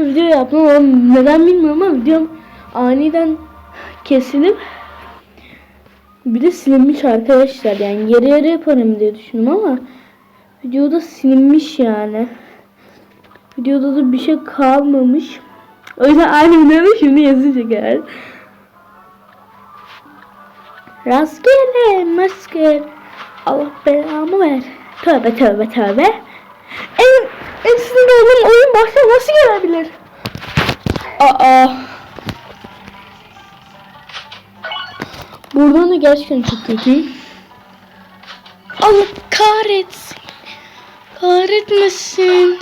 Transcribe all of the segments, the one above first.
video yaptım ama neden bilmiyorum ama videom aniden kesilip bir de silinmiş arkadaşlar. Yani yarı yarı yaparım diye düşündüm ama videoda silinmiş yani. Videoda da bir şey kalmamış. O yüzden aynı videoda şimdi yazacak eğer rastgele maske. Allah belamı ver. Tövbe tövbe tövbe en, en sinir olduğum oyun başta nasıl gelebilir aa Buradan da gerçekten çok kötü. Allah kahretsin. Kahretmesin.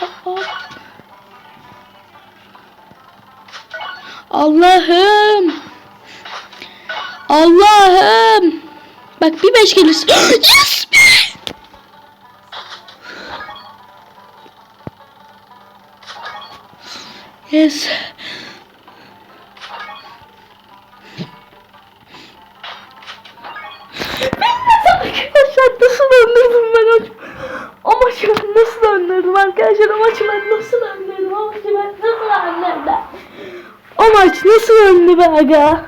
Aa. Allah'ım. Allah'ım. Bak bir beş gelirse. yes Yes. arkadaşlar nasıl anladım ben acaba? Amaçı ben nasıl anladım arkadaşlar? Amaçı ben nasıl anladım? Amaçı ben nasıl anladım? Amaç nasıl anladı be aga?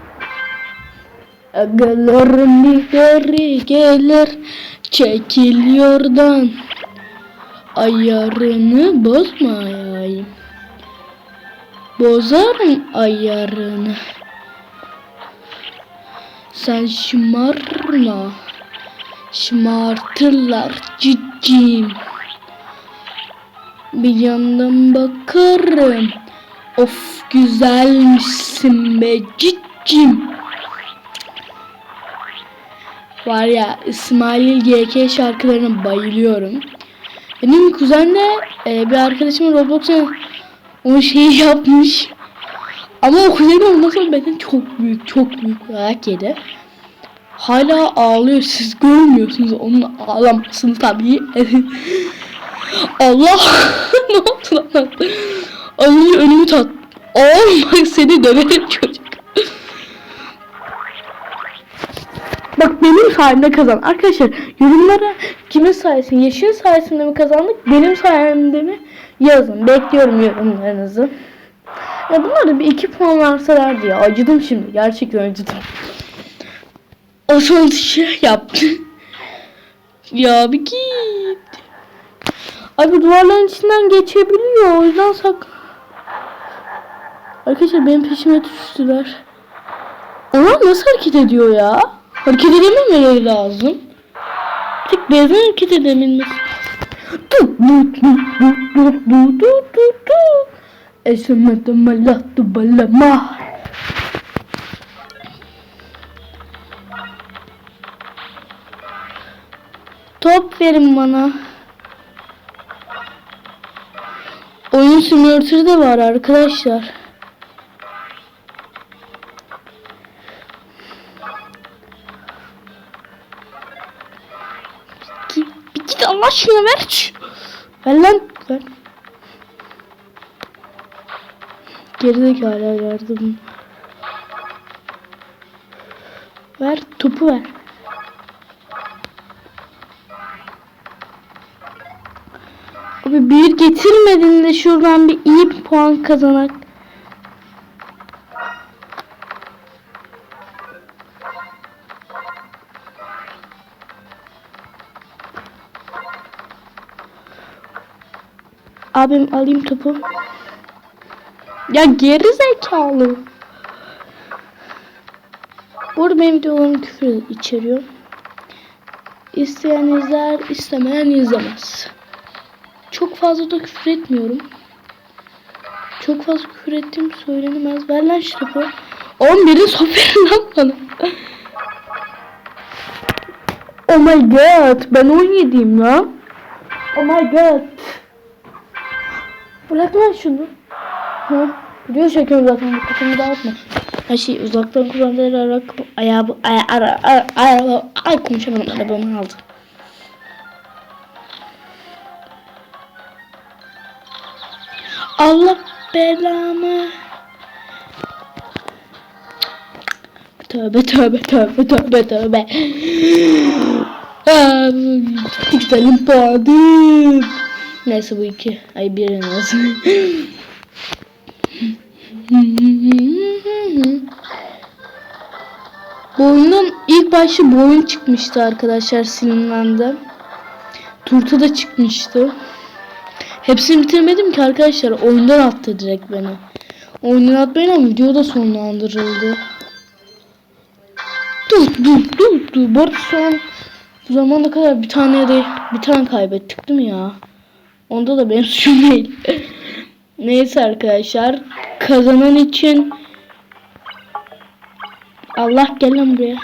Agalar nihari gelir çekil yordan Ayarını bozma ya bozarım ayarını sen şımarma. Şımartırlar ciddiyim. Bir yandan bakarım. Of güzelmişsin be ciddiyim. Var ya İsmail GK şarkılarına bayılıyorum. Benim kuzen de e, bir arkadaşımın Roblox'a o şeyi yapmış. Ama o kuzenim ondan sonra benden çok büyük, çok büyük dayak yedi. Hala ağlıyor. Siz görmüyorsunuz onun ağlamasını tabii. Allah! ne oldu lan? Önce önümü tat. Oğlum seni döverim çocuk. Bak benim sayemde kazan. Arkadaşlar yorumlara kimin sayesinde, Yeşil sayesinde mi kazandık, benim sayemde mi yazın. Bekliyorum yorumlarınızı. Ya bunlar da bir iki puan verselerdi ya. Acıdım şimdi. Gerçekten acıdım. O son şey yaptı. ya bir git. Abi duvarların içinden geçebiliyor. O yüzden sak... Arkadaşlar benim peşime düştüler. Onlar nasıl hareket ediyor ya? Hareket edememeleri lazım. Tek bezden hareket edebilmesi. Esemedim Allah balama. Top verin bana. Oyun simülatörü de var arkadaşlar. Allah aşkına ver. Ver lan. Ver. Gerizekalı verdim. Ver topu ver. Abi bir getirmedin de şuradan bir iyi puan kazanak. Abim alayım topu. Ya geri zekalı. Burada benim videolarım küfür içeriyor. İsteyen izler, istemeyen izlemez. Çok fazla da küfür etmiyorum. Çok fazla küfür ettiğim söylenemez. Ver lan şu topu. Oğlum biri top verin lan bana. Oh my god. Ben 17'yim ya. Oh my god. Bırak lan şunu. Ha? Video çekiyorum zaten. Dikkatimi dağıtma. Her şey uzaktan kullanarak ayağı ayağı ara ara ara ay konuşamadım arabamı aldı. Allah belamı. Tövbe tövbe tövbe tövbe tövbe. Aa, gidelim puanım. Neyse bu iki. Ay bir en az. bu ilk başta bu oyun çıkmıştı arkadaşlar Slimland'da. Turta da çıkmıştı. Hepsini bitirmedim ki arkadaşlar. Oyundan attı direkt beni. Oyundan atmayın ama video da sonlandırıldı. Dur dur dur dur. Bu arada son zamana kadar bir tane de bir tane kaybettik değil mi ya? Onda da benim suçum değil. Neyse arkadaşlar. Kazanan için Allah gel lan buraya.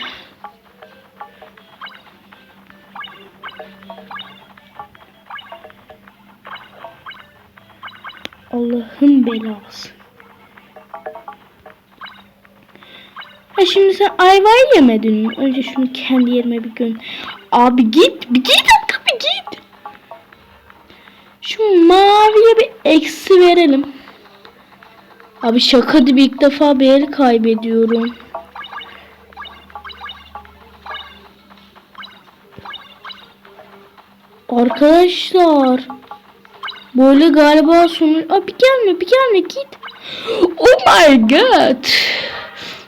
Allah'ın belası. Ha şimdi sen ayvayı yemedin mi? Önce şunu kendi yerime bir gün. Abi git, bir git. Şu maviye bir eksi verelim. Abi şaka gibi ilk defa bir el kaybediyorum. Arkadaşlar. Böyle galiba sonu... Abi gelme bir gelme git. Oh my god.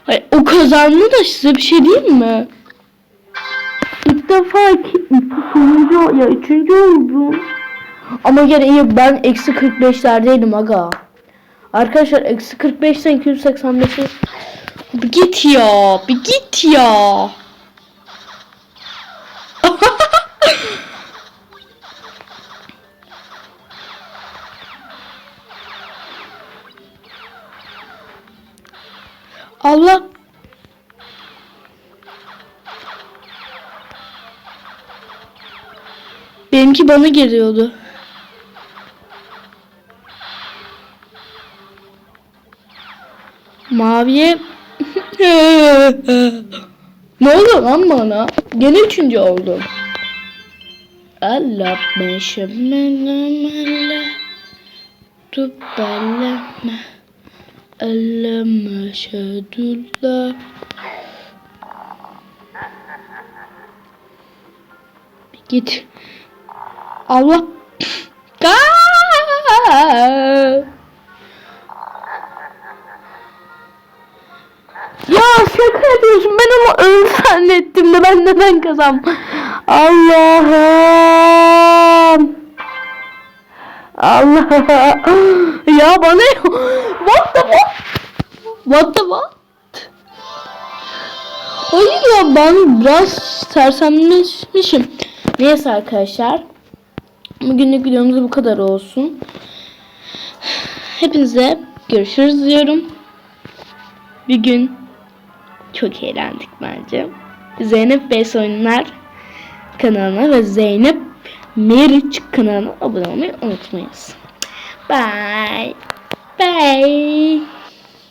Ay, o kazandı da size bir şey diyeyim mi? İlk defa iki, sonuncu ya üçüncü oldum. Ama gene iyi ben eksi 45'lerdeydim aga. Arkadaşlar eksi 45'ten 285'e bir git ya bir git ya. Allah Benimki bana geliyordu. Maviye Ne oldu lan bana? Gene üçüncü oldum. Allah meşemele Tübbeleme Elleme şedülle Git. Allah. Ka. Yapıyorsun. Ben ama öldü zannettim de ben neden kazandım. Allah'ım. Allah. Ya bana What the what? What the what? Hayır ya ben biraz sersemleşmişim. Neyse arkadaşlar. Bugünlük videomuz bu kadar olsun. Hepinize görüşürüz diyorum. Bir gün çok eğlendik bence. Zeynep Bes Oyunlar kanalına ve Zeynep Meriç kanalına abone olmayı unutmayınız. Bye. Bye.